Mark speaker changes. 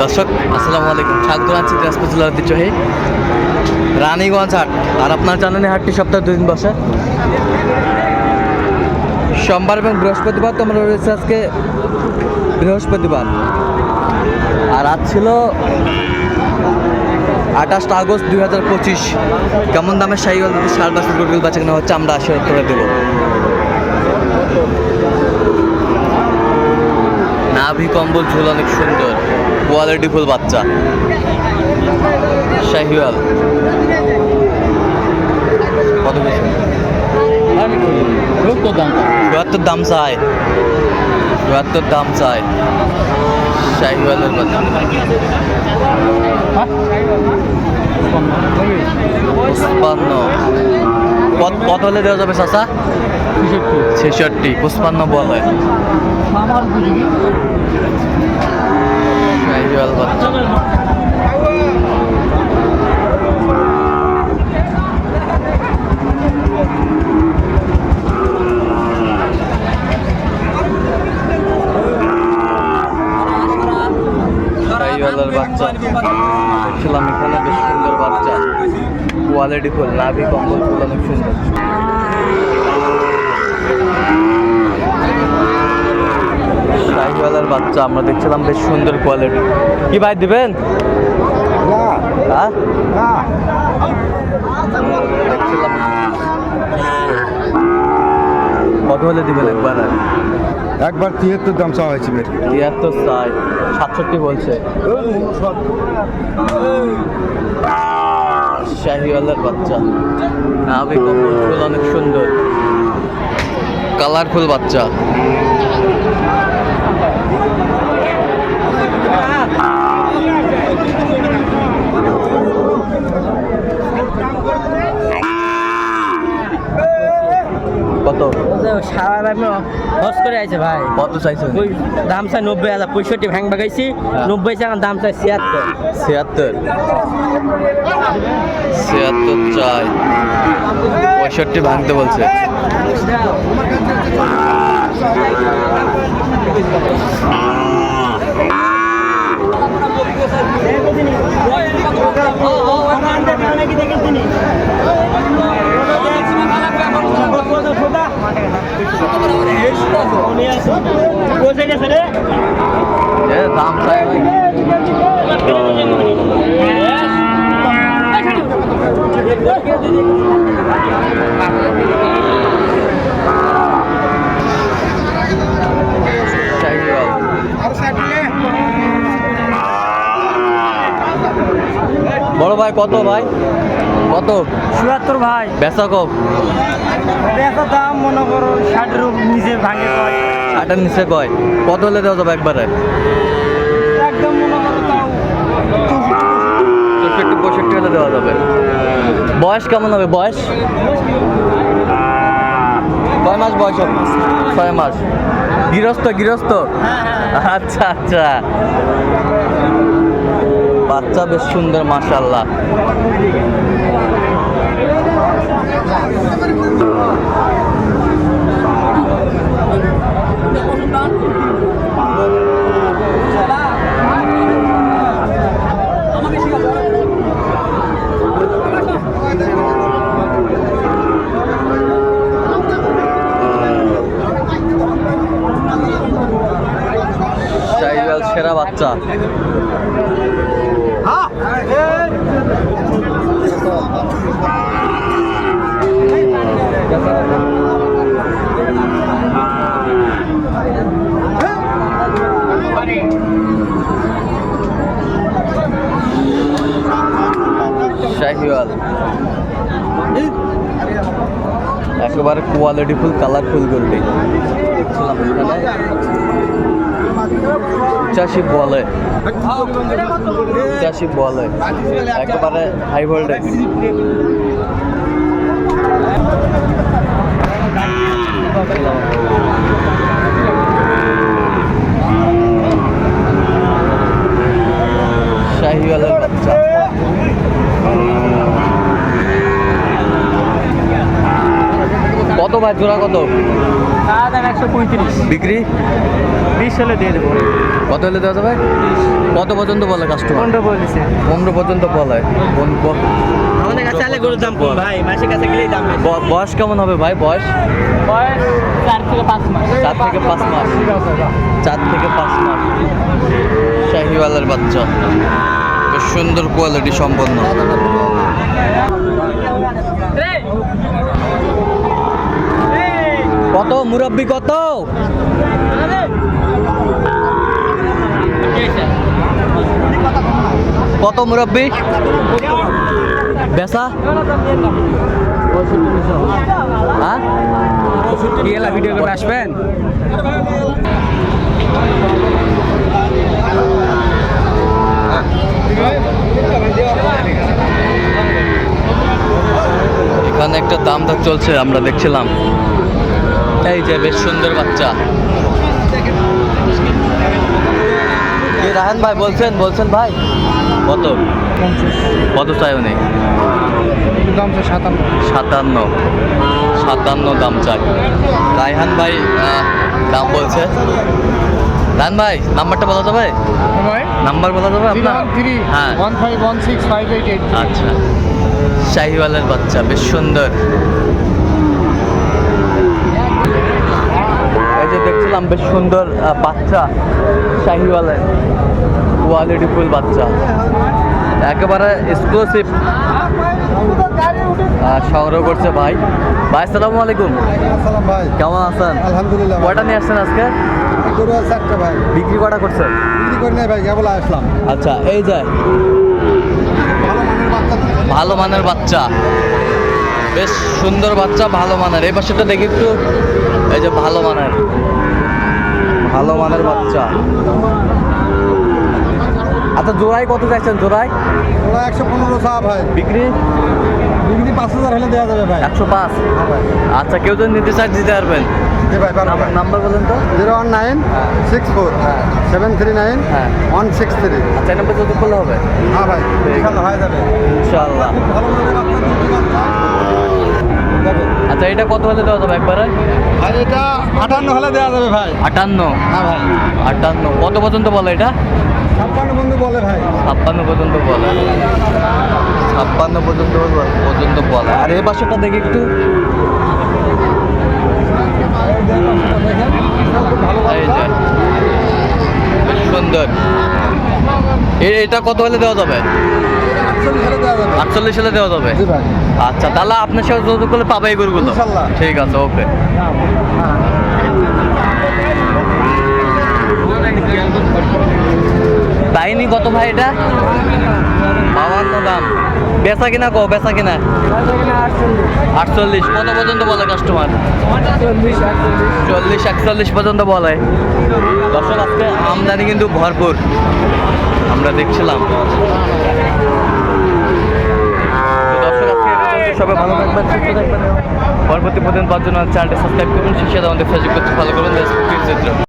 Speaker 1: দর্শক, আসসালামু আলাইকুম। স্বাগত আছি দিনাজপুর জেলার ঐতিহ্যবাহী রানীগঞ্জ হাট। আর আপনার জানেন হাটটি সপ্তাহে দুদিন বসে। সোমবার এবং বৃহস্পতিবার তো আমরা রয়েছে আজকে বৃহস্পতিবার। আর আজ ছিল আঠাশটা আগস্ট দুই হাজার পঁচিশ। কেমন দামে সাইকেল যদি ষাট বছর বাচ্চা কেনা হচ্ছে আমরা আশীর্বাদ করে দেবো। নাভি কম্বল ঝুল অনেক সুন্দর। কোয়ালিটি ফুল বাচ্চা। শাহিওয়াল। কত বেশি? দাম চায়। চুয়াত্তর দাম চায়। শাহিওয়ালের পুষ্পান্ন কত হলে দেওয়া যাবে চাচা? ছেষট্টি পুষ্পান্ন বলে। বাচ্চা শাহিওয়ালের বাচ্চা দেখছিলাম এখানে বেশ সুন্দর বাচ্চা কোয়ালিটি ফুল নাভি কম্বল ফুল অনেক সুন্দর। শাহিওয়ালের বাচ্চা আমরা দেখছিলাম বেশ সুন্দর কোয়ালিটি কি ভাই দিবেন? কত হলে দিবেন একবার?
Speaker 2: একবার তিয়াত্তর দাম চাওয়া হয়েছে মেয়ের।
Speaker 1: তিয়াত্তর চাই সাতষট্টি বলছে। শাহিওয়ালের বাচ্চা। নাভি কম্বল ফুল অনেক সুন্দর। কালারফুল বাচ্চা। কত
Speaker 3: সারা আমি হস করে আছে ভাই
Speaker 1: কত চাইছেন
Speaker 3: ওই দাম চাই নব্বই হাজার পঁয়ষট্টি ভ্যাং বাগাইছি
Speaker 1: হ্যাঁ।
Speaker 3: নব্বই টাকা দাম চাই ছিয়াত্তর
Speaker 1: ছিয়াত্তর ছিয়াত্তর চাই পঁয়ষট্টি ভাঙতে বলছে দাম চাই বড় ভাই কত ভাই? কত?
Speaker 3: চুয়াত্তর ভাই।
Speaker 1: বেচা কম?
Speaker 3: বেচার দাম মনে করো ষাটের নিচে ভাঙে কয়
Speaker 1: নিচে কয়? কত হলে দেওয়া যাবে একবারে?
Speaker 3: একদম
Speaker 1: চৌষট্টি পঁয়ষট্টি হলে দেওয়া যাবে। বয়স কেমন হবে? বয়স? কয় মাস বয়স ছয় মাস। গৃহস্থ গৃহস্থ? আচ্ছা আচ্ছা। বাচ্চা বেশ সুন্দর মাশাল্লাহ শাহিওয়াল সেরা বাচ্চা। শাহিওয়াল। একেবারে কোয়ালিটি ফুল কালারফুল এখানে। চাষি বলে। চাষি বলে। একেবারে হাই ভোল্টেজ শাহিওয়ালের বাচ্চা কত ভাই জোড়া কত?
Speaker 3: দাম একশো পঁয়ত্রিশ।
Speaker 1: বিক্রি?
Speaker 3: বিশ হলে দিয়ে দেবো।
Speaker 1: কত হলে দেওয়া যাবে? কত পর্যন্ত বলে কাস্টমার
Speaker 3: পনেরো বলেছে।
Speaker 1: পনেরো পর্যন্ত বলে। কোন- ব-
Speaker 3: আমাদের কাছে আলে গরুর দাম ভাই। মাসের কাছে গেলেই দাম
Speaker 1: ব- বয়স কেমন হবে ভাই বয়স?
Speaker 3: বয়স চার থেকে পাঁচ মাস।
Speaker 1: চার থেকে পাঁচ মাস। চার থেকে পাঁচ মাস। শাহিওয়ালের বাচ্চা। বেশ সুন্দর কোয়ালিটি সম্পন্ন। কত? মুরব্বি কত? কত মুরব্বি? বেসা হ্যাঁ?
Speaker 3: ভিডিও করে আসবেন?
Speaker 1: এখানে একটা দাম চলছে, আমরা দেখছিলাম। এই যে বেশ সুন্দর বাচ্চা। রাহান ভাই বলছেন? বলছেন ভাই? কত? কত
Speaker 3: দাম তো সাতান্ন।
Speaker 1: সাতান্ন সাতান্ন দাম চাই। রায়হান ভাই দাম বলছে। রায়হান ভাই, নাম্বারটা বলা যাবে? নাম্বার বলা যাবে আপনার? হ্যাঁ। আচ্ছা। শাহিওয়ালের বাচ্চা, বেশ সুন্দর এই যে দেখছিলাম বেশ সুন্দর বাচ্চা শাহিওয়ালের কোয়ালিটি ফুল বাচ্চা। একেবারে এক্সক্লুসিভ সংগ্রহ করছে ভাই। ভাই আসসালামু আলাইকুম।
Speaker 2: আসসালাম ভাই।
Speaker 1: কেমন আছেন?
Speaker 2: আলহামদুলিল্লাহ
Speaker 1: কয়টা নিয়ে আসছেন আজকে?
Speaker 2: ভাই।
Speaker 1: বিক্রি কটা করছেন?
Speaker 2: বিক্রি করি নাই ভাই কেবল আসলাম।
Speaker 1: আচ্ছা এই যায়
Speaker 2: ভালো মানের বাচ্চা
Speaker 1: ভালো মানের বাচ্চা। বেশ সুন্দর বাচ্চা ভালো মানের। এই পাশেটা দেখি একটু। এই যে ভালো মানের। ভালো মানের বাচ্চা। আচ্ছা জোড়াই কত চাইছেন? জোড়াই
Speaker 2: ওরা একশো পনেরো চা ভাই।
Speaker 1: বিক্রি?
Speaker 2: বিক্রি পাঁচ হাজার হলে দেওয়া যাবে ভাই।
Speaker 1: একশো পাঁচ?
Speaker 2: হ্যাঁ ভাই।
Speaker 1: আচ্ছা কেউ যদি নিতে চায় দিতে পারবেন।
Speaker 2: জি ভাই
Speaker 1: নাম্বার বলেন তো।
Speaker 2: Zero one nine six four seven three nine
Speaker 1: হ্যাঁ।
Speaker 2: One six three.
Speaker 1: আচ্ছা এই নাম্বার যদি হবে।
Speaker 2: হ্যাঁ ভাই ইনশাল্লাহ হয়ে যাবে। ভালো
Speaker 1: আচ্ছা এটা কত হলে দেওয়া যাবে একবারে?
Speaker 2: ভাই এটা আটান্ন হলে দেওয়া যাবে ভাই।
Speaker 1: আটান্ন?
Speaker 2: হ্যাঁ ভাই।
Speaker 1: আটান্ন। কত পর্যন্ত বলে এটা?
Speaker 2: ছাপ্পান্ন পর্যন্ত বলে ভাই।
Speaker 1: ছাপ্পান্ন পর্যন্ত বলে। ছাপ্পান্ন পর্যন্ত পর্যন্ত বলে। আর এ পাশেটা দেখি একটু এই যে বেশ সুন্দর এ- এটা কত হলে দেওয়া যাবে?
Speaker 2: আটচল্লিশ হলে দেওয়া যাবে?
Speaker 1: আচ্ছা তাহলে আপনার সাথে যোগাযোগ করলে পাবে এই গরুগুলো? ঠিক আছে ওকে। তাইনি কত ভাই এটা? বাবান্ন দাম। বেচা কিনা কো বেচা কিনা? আটচল্লিশ। কত পর্যন্ত বলে কাস্টমার চল্লিশ একচল্লিশ পর্যন্ত বলে। দর্শক আজকে আমদানি কিন্তু ভরপুর। আমরা দেখছিলাম। সবাই ভালো থাকবেন সুস্থ থাকবেন। পরবর্তী প্রতিদিন পাওয়ার জন্য চ্যানেলটি সাবস্ক্রাইব করুন শিক্ষা আমাদের ফেসবুক ফলো করুন চিত্র